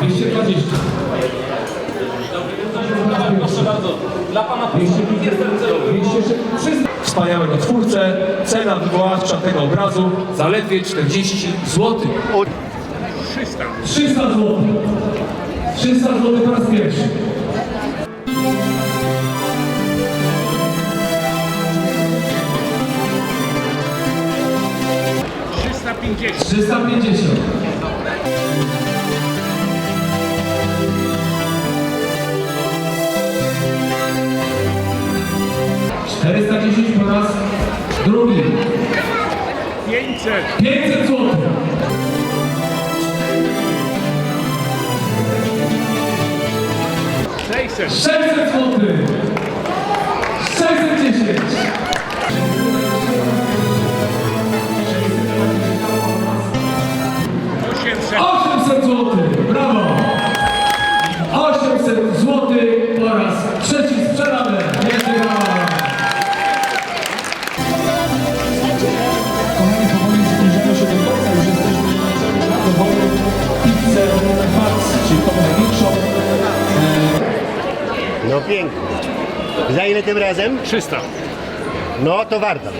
220. Proszę bardzo, dla Pana posłów jest. Wspaniałego twórcę, cena wywoławcza tego obrazu zaledwie 40 zł. 300. 300 zł. 300 zł po raz pierwszy. Trzysta pięćdziesiąt. 410 po raz drugi. 500. 500 zł. Sześćset złotych! Czyli tą największą. No pięknie. Za ile tym razem? 300. No to warto.